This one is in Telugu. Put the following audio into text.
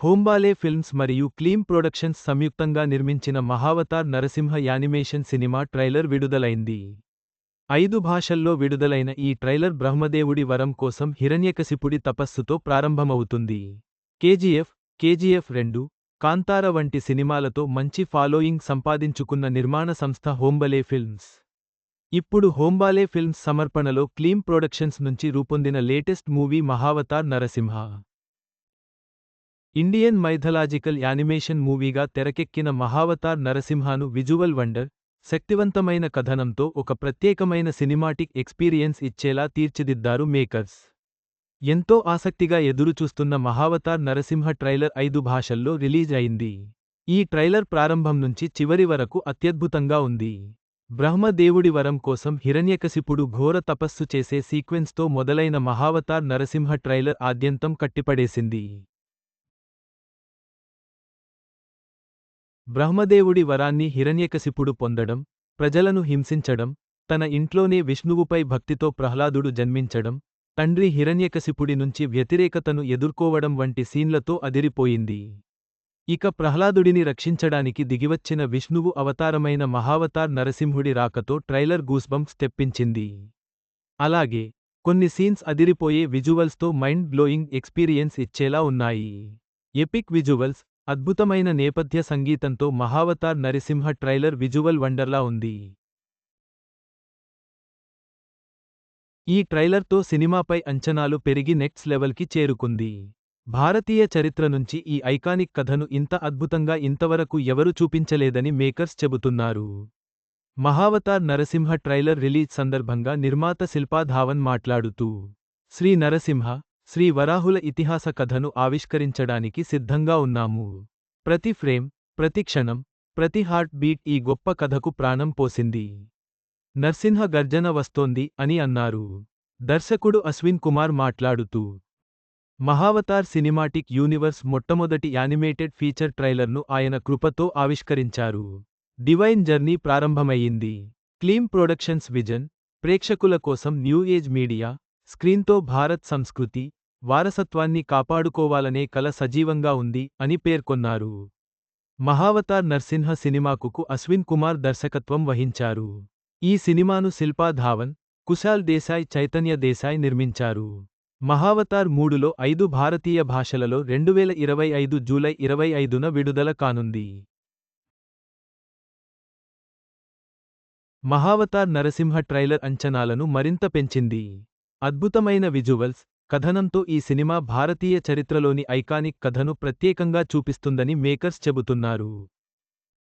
హోంబాలే ఫిల్మ్స్ మరియు క్లీమ్ ప్రొడక్షన్స్ సంయుక్తంగా నిర్మించిన Mahavatar Narasimha animation cinema trailer విడుదలైంది. ఐదు భాషల్లో విడుదలైన ఈ ట్రైలర్ బ్రహ్మదేవుడి వరం కోసం హిరణ్యకశిపుడి తపస్సుతో ప్రారంభమవుతుంది. కేజీఎఫ్ కేజీఎఫ్ రెండు కాంతార వంటి సినిమాలతో మంచి ఫాలోయింగ్ సంపాదించుకున్న నిర్మాణ సంస్థ హోంబలే ఫిల్మ్స్. ఇప్పుడు హోంబాలే ఫిల్మ్స్ సమర్పణలో క్లీమ్ ప్రొడక్షన్స్ నుంచి రూపొందిన latest movie Mahavatar Narasimha. Indian mythological animation మూవీగా తెరకెక్కిన మహావతార్ నరసింహాను విజువల్ వండర్ శక్తివంతమైన కథనంతో ఒక ప్రత్యేకమైన సినిమాటిక్ ఎక్స్పీరియన్స్ ఇచ్చేలా తీర్చిదిద్దారు మేకర్స్. ఎంతో ఆసక్తిగా ఎదురుచూస్తున్న మహావతార్ నరసింహ ట్రైలర్ ఐదు భాషల్లో రిలీజ్ అయింది. ఈ ట్రైలర్ ప్రారంభం నుంచి చివరి వరకు అత్యద్భుతంగా ఉంది. బ్రహ్మదేవుడి వరం కోసం హిరణ్యకశిపుడు ఘోర తపస్సు చేసే సీక్వెన్స్తో మొదలైన మహావతార్ నరసింహ ట్రైలర్ ఆద్యంతం కట్టిపడేసింది. బ్రహ్మదేవుడి వరాన్ని హిరణ్యకశిపుడు పొందడం ప్రజలను హింసించడం తన ఇంట్లోనే విష్ణువుపై భక్తితో ప్రహ్లాదుడు జన్మించడం తండ్రి హిరణ్యకశిపుడి నుంచి వ్యతిరేకతను ఎదుర్కోవడం వంటి సీన్లతో అదిరిపోయింది. ఇక ప్రహ్లాదుడిని రక్షించడానికి దిగివచ్చిన విష్ణువు అవతారమైన మహావతార్ నరసింహుడి రాకతో ట్రైలర్ గూస్బంప్స్ తెప్పించింది. అలాగే కొన్ని సీన్స్ అదిరిపోయే విజువల్స్తో మైండ్ బ్లోయింగ్ ఎక్స్పీరియన్స్ ఇచ్చేలా ఉన్నాయి. ఎపిక్ విజువల్స్ అద్భుతమైన నేపథ్య సంగీతంతో మహావతార్ నరసింహ ట్రైలర్ విజువల్ వండర్లా ఉంది. ఈ ట్రైలర్తో సినిమాపై అంచనాలు పెరిగి నెక్స్ట్ లెవెల్కి చేరుకుంది. భారతీయ చరిత్ర నుంచి ఈ ఐకానిక్ కథను ఇంత అద్భుతంగా ఇంతవరకు ఎవరు చూపించలేదని మేకర్స్ చెబుతున్నారు. మహావతార్ నరసింహ ట్రైలర్ రిలీజ్ సందర్భంగా నిర్మాత శిల్పా ధావన్ మాట్లాడుతూ శ్రీ నరసింహ శ్రీ వరాహుల ఇతిహాస కథను ఆవిష్కరించడానికి సిద్ధంగా ఉన్నాము. ప్రతి ఫ్రేమ్ ప్రతి క్షణం ప్రతి హార్ట్ బీట్ ఈ గొప్ప కథకు ప్రాణం పోసింది. నర్సింహ గర్జన వస్తోంది అని అన్నారు. దర్శకుడు అశ్విన్ కుమార్ మాట్లాడుతూ మహావతార్ సినిమాటిక్ యూనివర్స్ మొట్టమొదటి యానిమేటెడ్ ఫీచర్ ట్రైలర్ను ఆయన కృపతో ఆవిష్కరించారు. డివైన్ జర్నీ ప్రారంభమయ్యింది. క్లీమ్ ప్రొడక్షన్స్ విజన్ ప్రేక్షకుల కోసం న్యూ ఏజ్ మీడియా స్క్రీన్తో భారత్ సంస్కృతి వారసత్వాన్ని కాపాడుకోవాలనే కల సజీవంగా ఉంది అని పేర్కొన్నారు. మహావతార్ నర్సింహ సినిమాకుకు అశ్విన్ కుమార్ దర్శకత్వం వహించారు. ఈ సినిమాను శిల్పా ధావన్ కుశాల్ దేశాయ్ చైతన్య దేశాయ్ నిర్మించారు. మహావతార్ మూడులో ఐదు భారతీయ భాషలలో రెండువేల ఇరవై ఐదు జూలై ఇరవై ఐదున విడుదల కానుంది. మహావతార్ నరసింహ ట్రైలర్ అంచనాలను మరింత పెంచింది. అద్భుతమైన విజువల్స్ కథనంతో ఈ సినిమా భారతీయ చరిత్రలోని ఐకానిక్ కథను ప్రత్యేకంగా చూపిస్తుందని మేకర్స్ చెబుతున్నారు.